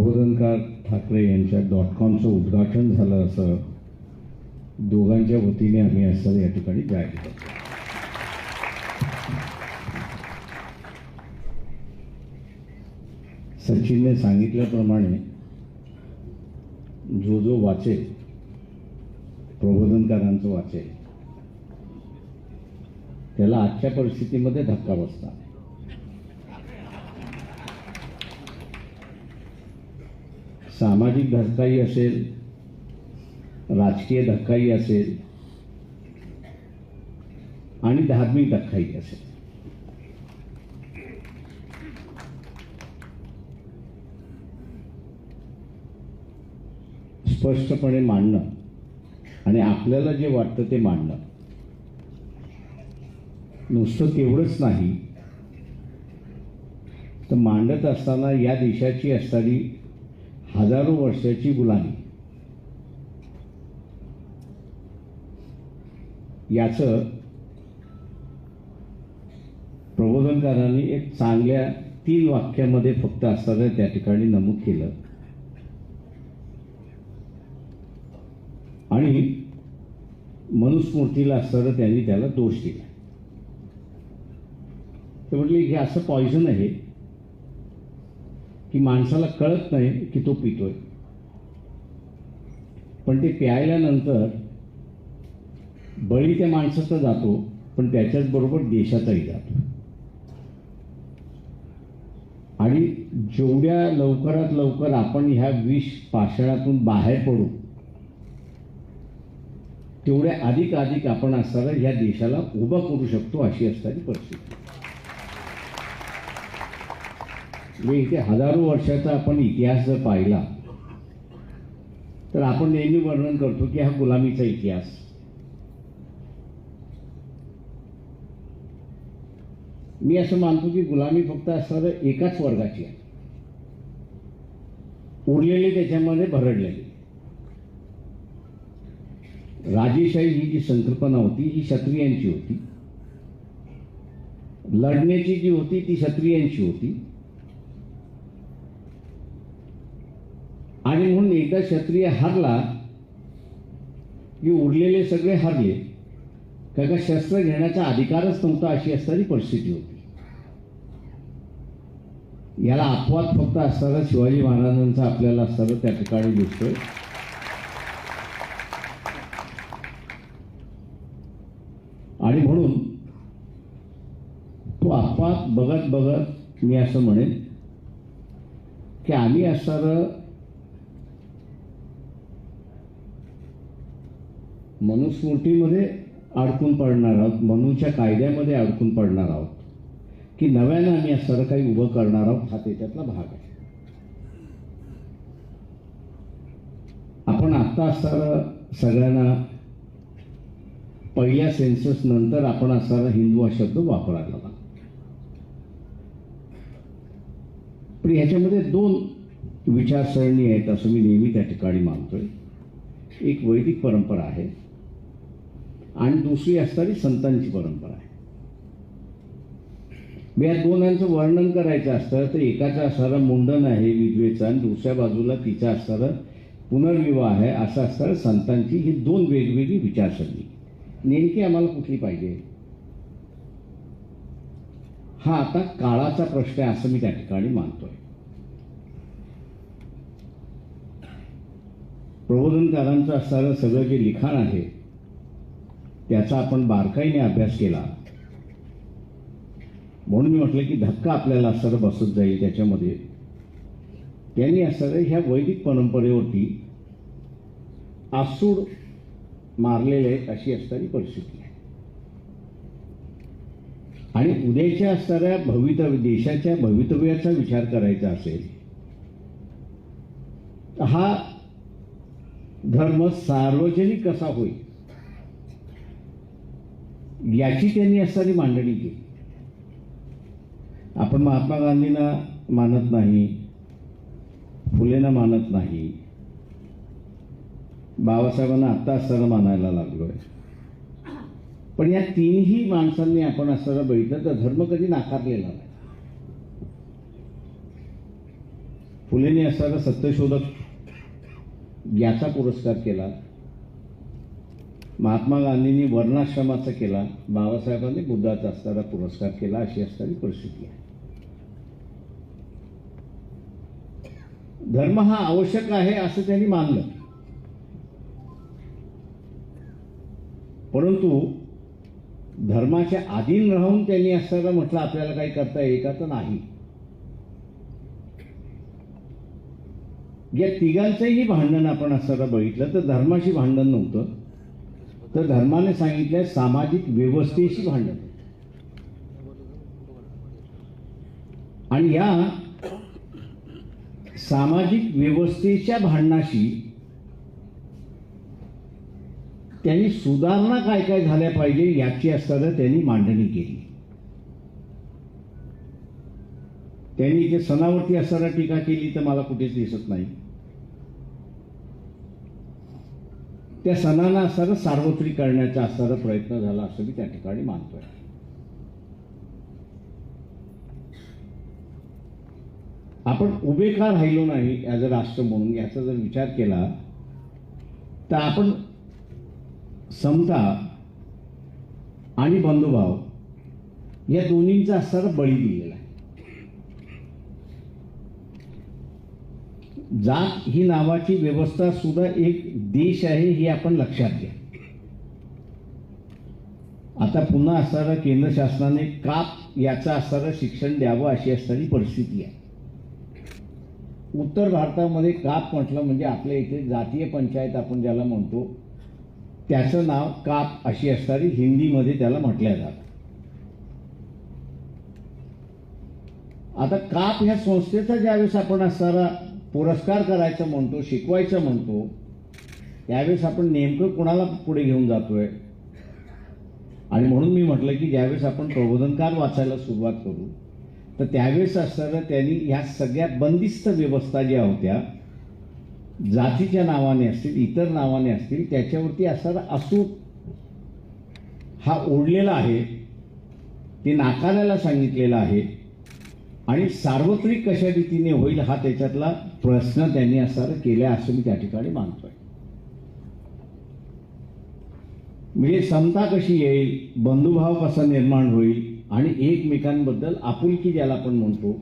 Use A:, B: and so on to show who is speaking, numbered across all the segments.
A: प्रबोधनकार ठाकरे यांच्या डॉट कॉमचं उद्घाटन झालं असं दोघांच्या वतीने आम्ही असं या ठिकाणी जाहीर करतो. सचिनने सांगितल्याप्रमाणे जो जो वाचेल प्रबोधनकारांचं वाचेल त्याला आजच्या परिस्थितीमध्ये धक्का बसतात सामाजिक धक्काही असेल राजकीय धक्काही असेल आणि धार्मिक धक्काही असेल. स्पष्टपणे मांडणं आणि आपल्याला जे वाटतं ते मांडणं. नुसतं तेवढंच नाही. तर मांडत असताना या देशाची असणारी हजारो वर्षाची गुलामी. याचं प्रबोधनकारांनी एक चांगल्या तीन वाक्यामध्ये फक्त असताना त्या ठिकाणी नमूद केलं. आणि मनुस्मृतीला असताना त्यांनी त्याला दोष दिला. ते म्हटले हे असं पॉयझन आहे की माणसाला कळत नाही की तो पितोय. पण ते प्यायल्यानंतर बळी त्या माणसाचा जातो पण त्याच्याच बरोबर देशाचाही जातो. आणि जेवढ्या लवकरात लवकर आपण ह्या विष पाषाणातून बाहेर पडू तेवढ्या अधिक अधिक आपण असताना ह्या देशाला उभा करू शकतो अशी असणारी परिस्थिती. म्हणजे इथे हजारो वर्षाचा आपण इतिहास जर पाहिला तर आपण नेहमी वर्णन करतो की हा गुलामीचा इतिहास. मी असं मानतो की गुलामी फक्त असणारं एकाच वर्गाची आहे. उरलेली त्याच्यामध्ये भरडलेली. राजेशाही ही जी संकल्पना होती ही क्षत्रियांची होती. लढण्याची जी होती ती क्षत्रियांची होती आणि म्हणून एकदा क्षत्रिय हरला की उरलेले सगळे हरले का शस्त्र घेण्याचा अधिकारच नव्हता अशी असणारी परिस्थिती होती. याला अपवाद फक्त असताना शिवाजी महाराजांचा आपल्याला असताना त्या ठिकाणी दिसतोय. आणि म्हणून तो अपवाद बघत बघत मी असं म्हणेन की आम्ही असणारं मनुस्मृतीमध्ये अडकून पडणार आहोत मनूच्या कायद्यामध्ये अडकून पडणार आहोत. की नव्यानं आम्ही असणारं काही उभं करणार आहोत हा त्याच्यातला भाग आहे. आपण आत्ता असणारं सगळ्यांना पहिल्या सेन्सस नंतर आपण असणारा हिंदू हा शब्द वापरायला लागला. पण ह्याच्यामध्ये दोन विचारसरणी आहेत असं मी नेहमी त्या ठिकाणी मानतोय. एक वैदिक परंपरा आहे. आणि दुसरी असणारी संतांची परंपरा आहे. मी या दोनांचं वर्णन करायचं असतं तर एकाचा असणारा मुंडन आहे विधवेचं आणि दुसऱ्या बाजूला तिचा असणारा पुनर्विवाह आहे असं असणारं संतांची ही दोन वेगवेगळी विचारसरणी. नेमकी आम्हाला कुठली पाहिजे? हा आता काळाचा प्रश्न आहे असं मी त्या ठिकाणी मानतोय. प्रबोधनकारांचं असणारं सगळं जे लिखाण आहे त्याचा आपण बारकाईने अभ्यास केला. म्हणून मी म्हटलं की धक्का आपल्याला असणारं बसत जाईल त्याच्यामध्ये. त्यांनी असणाऱ्या ह्या वैदिक परंपरेवरती आसूड मारलेले अशी असणारी परिस्थिती आहे. आणि उद्याच्या असणाऱ्या भवितव्य देशाच्या भवितव्याचा विचार करायचा असेल हा धर्म सार्वजनिक कसा होईल? याची त्यांनी असणारी मांडणी केली. आपण महात्मा गांधींना मानत नाही फुलेंना मानत नाही बाबासाहेबांना आत्ता असताना मानायला लागलोय. पण या तीनही माणसांनी आपण असताना बघितलं तर धर्म कधी नाकारलेला नाही. फुलेंनी असताना सत्यशोधक याचा पुरस्कार केला. महात्मा गांधींनी वर्णाश्रमाचा केला बाबासाहेबांनी बुद्धाचा असताना पुरस्कार केला अशी असणारी परिस्थिती आहे. धर्म हा आवश्यक आहे असं त्यांनी मानलं. परंतु धर्माच्या आधीन राहून त्यांनी असताना म्हटलं आपल्याला काही करता येईल का तर नाही. या तिघांचंही भांडण आपण असताना बघितलं तर धर्माशी भांडण नव्हतं. तर धर्माने सांगितलं सामाजिक व्यवस्थेशी भांडण. आणि या सामाजिक व्यवस्थेच्या भांडणाशी त्यांनी सुधारणा काय काय झाल्या पाहिजे याची असताना त्यांनी मांडणी केली. त्यांनी इथे सणावरती असताना टीका केली तर मला कुठेच दिसत नाही. त्या सणांना असताना सार्वत्रिक करण्याचा असणारा प्रयत्न झाला असं मी त्या ठिकाणी मानतोय. आपण उभे का राहिलो नाही ॲज अ राष्ट्र म्हणून याचा जर विचार केला तर आपण समता आणि बंधुभाव या दोन्हींचा असणारा बळी दिलेला आहे जात ही नावाची व्यवस्था सुद्धा एक देश आहे हे आपण लक्षात घ्या. आता पुन्हा असणारं केंद्र शासनाने काप याचा असणारं शिक्षण द्यावं अशी असणारी परिस्थिती आहे. उत्तर भारतामध्ये काप म्हटलं म्हणजे आपल्या इथे जातीय पंचायत आपण ज्याला म्हणतो त्याचं नाव काप अशी असणारी हिंदीमध्ये त्याला म्हटल्या जातं. आता काप ह्या संस्थेचा ज्यावेळेस आपण असणारा पुरस्कार करायचं म्हणतो शिकवायचं म्हणतो त्यावेळेस आपण नेमकं कोणाला पुढे घेऊन जातोय? आणि म्हणून मी म्हटलं की ज्यावेळेस आपण प्रबोधनकार वाचायला सुरुवात करू तर त्यावेळेस असताना त्यांनी ह्या सगळ्या बंदिस्त व्यवस्था ज्या होत्या जातीच्या नावाने असतील इतर नावाने असतील त्याच्यावरती असणारा असूट हा ओढलेला आहे ते नाकारायला सांगितलेलं आहे आणि सार्वत्रिक कशा रीतीने होईल हा त्याच्यातला प्रश्न त्यांनी असा केला असं मी त्या ठिकाणी मानतोय. म्हणजे समता कशी येईल बंधुभाव कसा निर्माण होईल आणि एकमेकांबद्दल आपुलकी ज्याला आपण म्हणतो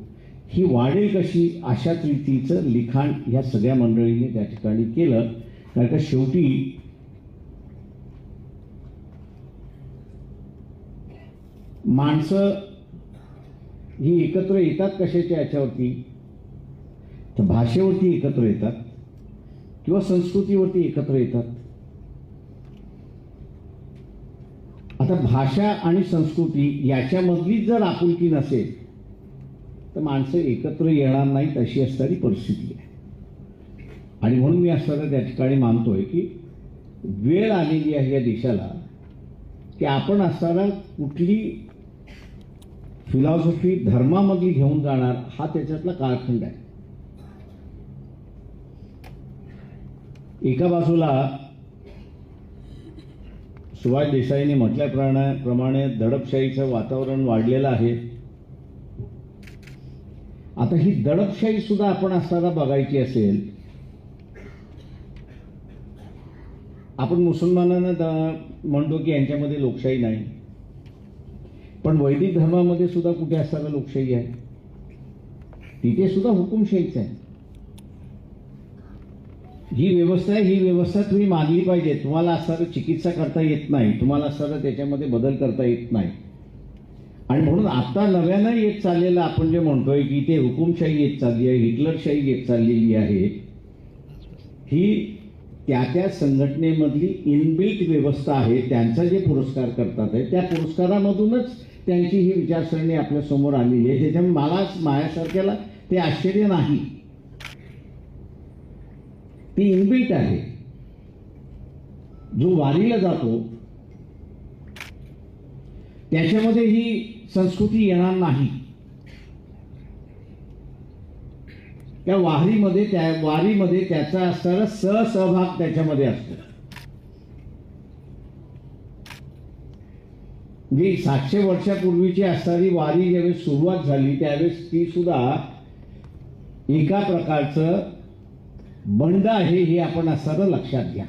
A: ही वाढेल कशी अशाच रीतीचं लिखाण ह्या सगळ्या मंडळींनी त्या ठिकाणी केलं. कारण का शेवटी माणसं ही एकत्र येतात कशाच्या याच्यावरती? तर भाषेवरती एकत्र येतात किंवा संस्कृतीवरती एकत्र येतात? आता भाषा आणि संस्कृती याच्यामधलीच जर आपुलकी नसेल तर माणसं एकत्र येणार नाहीत अशी असणारी परिस्थिती आहे. आणि म्हणून मी असताना त्या ठिकाणी मानतोय की वेळ आलेली आहे या देशाला की आपण असताना कुठली फिलॉसॉफी धर्मामधली घेऊन जाणार हा त्याच्यातला काळखंड आहे. एका बाजूला सुभाष देसाईने म्हटल्याप्रमाणे प्रमाणे दडपशाहीचं वातावरण वाढलेलं आहे. आता ही दडपशाही सुद्धा आपण असताना बघायची असेल आपण मुसलमानांना म्हणतो की यांच्यामध्ये लोकशाही नाही. पण वैदिक धर्मामध्ये सुद्धा कुठे असताना लोकशाही आहे? तिथे सुद्धा हुकुमशाहीच आहे. ही व्यवस्था आहे ही व्यवस्था तुम्ही मानली पाहिजे. तुम्हाला असं चिकित्सा करता येत नाही. तुम्हाला असणारं त्याच्यामध्ये बदल करता येत नाही. आणि म्हणून आता नव्यानं येत चाललेलं आपण जे म्हणतोय की ते हुकुमशाही येत चालली आहे हिटलरशाही येत चाललेली आहे ही त्या त्या संघटनेमधली इनबिल्ट व्यवस्था आहे त्यांचा जे पुरस्कार करतात आहे त्या पुरस्कारामधूनच त्यांची ही विचारसरणी आपल्यासमोर आलेली आहे. त्याच्यामुळे मला माझ्यासारख्याला ते आश्चर्य नाही. ती इनबिल्ट आहे. जो वारीला जातो त्याच्यामध्ये ही संस्कृती येणार नाही. त्या वारीमध्ये त्या वारीमध्ये त्याचा असणारा सहसहभाग त्याच्यामध्ये असतो. जी सातशे वर्षापूर्वीची असणारी वारी ज्यावेळेस सुरुवात झाली त्यावेळेस ती सुद्धा एका प्रकारचं बंड आहे हे आपण असणारं लक्षात घ्या.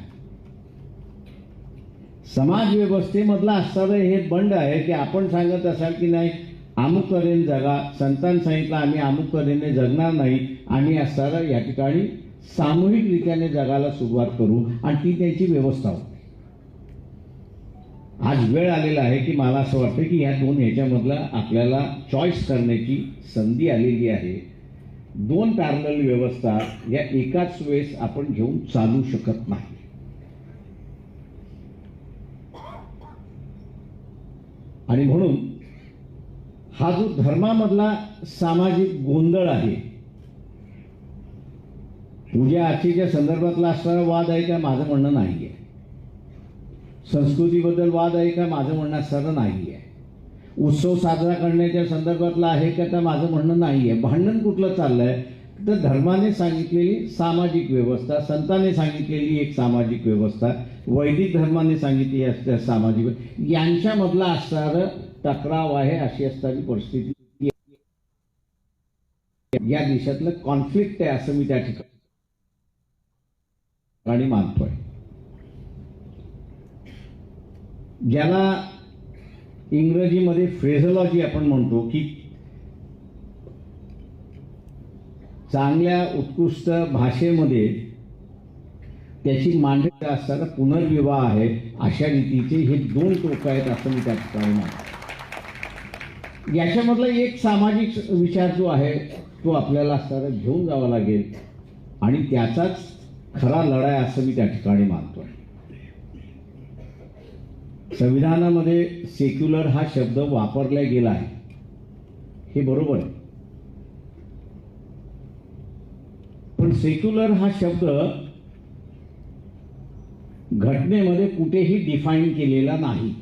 A: समाज व्यवस्थेमधलं असणारं हे बंड आहे की आपण सांगत असाल की नाही अमुक तऱ्हेने जगा संतान सांगितलं आम्ही अमुक तऱ्हेने जगणार नाही आम्ही असणारं या ठिकाणी सामूहिकरित्याने जगायला सुरुवात करू आणि ती त्यांची व्यवस्था होती. आज वेळ आलेला आहे की मला असं वाटतं की ह्या दोन ह्याच्यामधला आपल्याला चॉईस करण्याची संधी आलेली आहे. दोन पॅरल व्यवस्था या एकाच वेळेस आपण घेऊन चालू शकत नाही. आणि म्हणून हा जो धर्मामधला सामाजिक गोंधळ आहे पूजा आरतीच्या संदर्भातला असणारा वाद आहे का माझं म्हणणं नाही आहे संस्कृतीबद्दल वाद आहे का माझं म्हणणं असणारं नाही आहे उत्सव साजरा करण्याच्या संदर्भातला आहे का तर माझं म्हणणं नाही आहे भांडण कुठलं चाललंय? तर धर्माने सांगितलेली सामाजिक व्यवस्था संतांनी सांगितलेली एक सामाजिक व्यवस्था वैदिक धर्माने सांगितली असते सामाजिक यांच्यामधला असणारं टकराव आहे अशी असणारी परिस्थिती. या देशातलं कॉन्फ्लिक्ट आहे असं मी त्या ठिकाणी मानतोय. ज्याला इंग्रजीमध्ये फ्रेझोलॉजी आपण म्हणतो की चांगल्या उत्कृष्ट भाषेमध्ये त्याची मांडणी असताना पुनर्विवाह आहे अशा रीतीचे हे दोन टोक आहेत असं मी त्या ठिकाणी मानतो याच्यामधला एक सामाजिक विचार जो आहे तो आपल्याला असताना घेऊन जावा लागेल आणि त्याचाच खरा लढाय असं मी त्या ठिकाणी मानतोय. संविधानामध्ये सेक्युलर हा शब्द वापरला गेला आहे. हे बरोबर आहे. पण सेक्युलर हा शब्द घटनेमध्ये कुठेही डिफाईन केलेला नाही.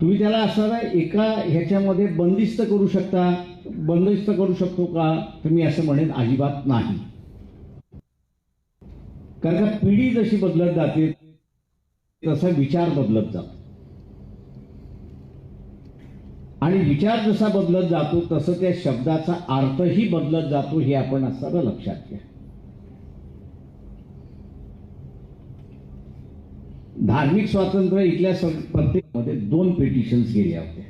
A: तुम्ही त्याला असणारा एका ह्याच्यामध्ये बंदिस्त करू शकता बंदिस्त करू शकतो का? तर मी असं म्हणेन अजिबात नाही. कारण का पिढी जशी बदलत जाते तसा विचार बदलत जातो. आणि विचार जसा बदलत जातो तसं त्या शब्दाचा अर्थही बदलत जातो हे आपण असताना लक्षात घ्या. धार्मिक स्वातंत्र्य इथल्या प्रत्येकमध्ये दोन पेटिशन्स गेल्या होत्या.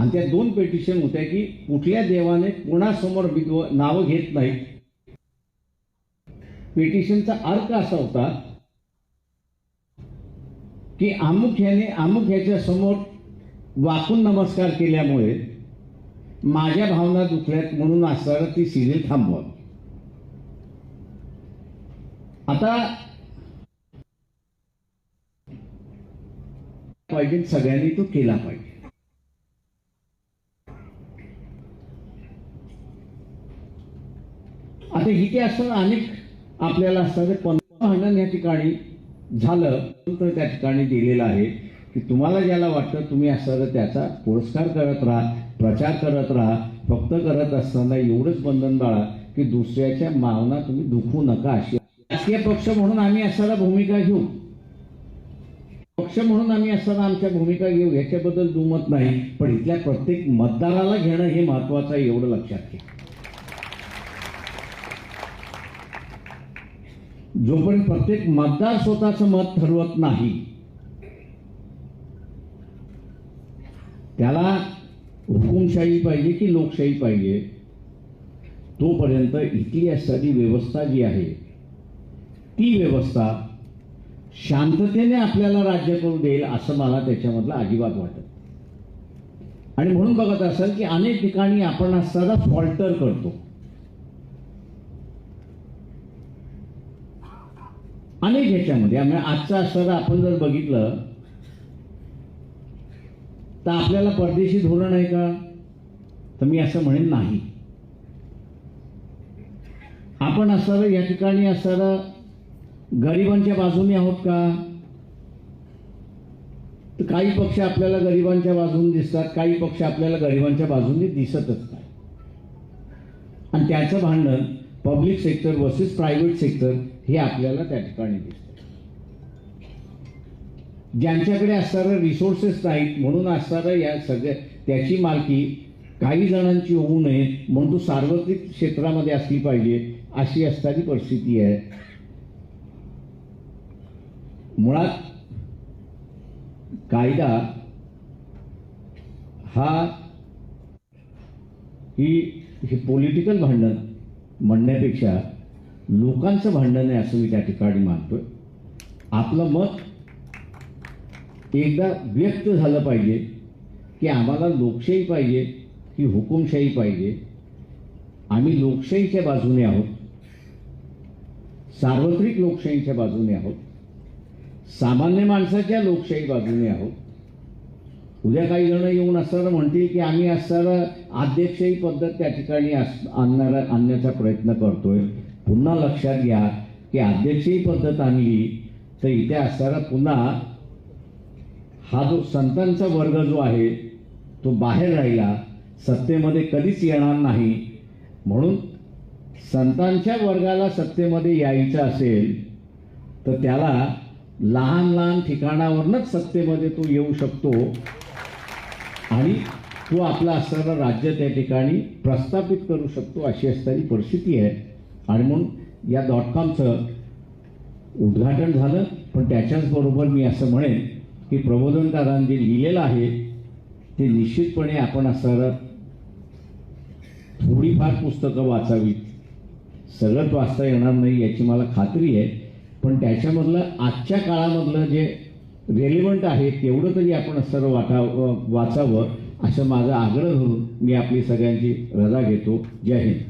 A: आणि त्या दोन पेटिशन होत्या की कुठल्या देवाने कोणासमोर विद्व- नावं घेत नाहीत पिटिशनचा अर्थ असा होता की अमुक ह्याने अमुक ह्याच्या समोर वाकून नमस्कार केल्यामुळे माझ्या भावना दुखल्यात म्हणून असताना ती सिरियल थांबवा आता पाहिजे सगळ्यांनी तो केला पाहिजे. आता इथे असं अनेक आपल्याला असतात पण या ठिकाणी झालं तर त्या ठिकाणी दिलेलं आहे की तुम्हाला ज्याला वाटतं तुम्ही असं त्याचा पुरस्कार करत राहा प्रचार करत राहा फक्त करत असताना एवढंच बंधन बाळा की दुसऱ्याच्या भावना तुम्ही दुखू नका अशी. राजकीय पक्ष म्हणून आम्ही असताना भूमिका घेऊ. पक्ष म्हणून आम्ही असताना आमच्या भूमिका घेऊ याच्याबद्दल दुमत नाही पण इथल्या प्रत्येक मतदाराला घेणं हे महत्वाचं आहे एवढं लक्षात घ्या. जोपर्यंत प्रत्येक मतदार स्वतःचं मत ठरवत नाही त्याला हुकुमशाही पाहिजे की लोकशाही पाहिजे तोपर्यंत इथली असणारी व्यवस्था जी आहे ती व्यवस्था शांततेने आपल्याला राज्य करू देईल असं मला त्याच्यामधलं अजिबात वाटत आणि म्हणून बघत असाल की अनेक ठिकाणी आपण सदा फॉल्टर करतो. अनेक ह्याच्यामध्ये. आजचा असताना आपण जर बघितलं तर आपल्याला परदेशी धोरण आहे का? तर मी असं म्हणेन नाही. आपण असताना या ठिकाणी असणार गरिबांच्या बाजूने आहोत का? तर काही पक्ष आपल्याला गरिबांच्या बाजूने दिसतात काही पक्ष आपल्याला गरिबांच्या बाजूने दिसतच नाही. आणि त्याचं भांडण public sector versus private sector हे आपल्याला त्या ठिकाणी दिसतं. ज्यांच्याकडे असणारं रिसोर्सेस नाहीत म्हणून असणारं या सगळ्या त्याची मालकी काही जणांची होऊ नये म्हणून तो सार्वत्रिक क्षेत्रामध्ये असली पाहिजे अशी असणारी परिस्थिती आहे. मुळात कायदा हा ही हे पॉलिटिकल भांडण म्हणण्यापेक्षा लोकांचं भांडण आहे असं मी त्या ठिकाणी मानतोय. आपलं मत एकदा व्यक्त झालं पाहिजे की आम्हाला लोकशाही पाहिजे की हुकुमशाही पाहिजे. आम्ही लोकशाहीच्या बाजूने आहोत. सार्वत्रिक लोकशाहीच्या बाजूने आहोत. सामान्य माणसाच्या लोकशाही बाजूने आहोत. उद्या काही जण येऊन असताना म्हणतील की आम्ही असताना अध्यक्षही पद्धत त्या ठिकाणी अस- आणणारा आणण्याचा प्रयत्न करतोय. पुन्हा लक्षात घ्या की अध्यक्षीय पद्धत आणली तर इथे असताना पुन्हा हा जो संतांचा वर्ग जो आहे तो बाहेर राहिला सत्तेमध्ये कधीच येणार नाही. म्हणून संतांच्या वर्गाला सत्तेमध्ये यायचं असेल तर त्याला लहान लहान ठिकाणावरूनच सत्तेमध्ये तो येऊ शकतो. आणि तो आपला असणारं राज्य त्या ठिकाणी प्रस्थापित करू शकतो अशी असणारी परिस्थिती आहे. आणि म्हणून या डॉट कॉमचं उद्घाटन झालं. पण त्याच्याचबरोबर मी असं म्हणेन की प्रबोधनकारांनी जे लिहिलेलं आहे ते निश्चितपणे आपण असणारं थोडीफार पुस्तकं वाचावीत. सगळंच वाचता येणार नाही याची मला खात्री आहे. पण त्याच्यामधलं आजच्या काळामधलं जे रेलिव्हंट आहे तेवढं तरी आपण सर्व वाटा वाचावं असं माझा आग्रह धरून मी आपली सगळ्यांची रजा घेतो. जय हिंद.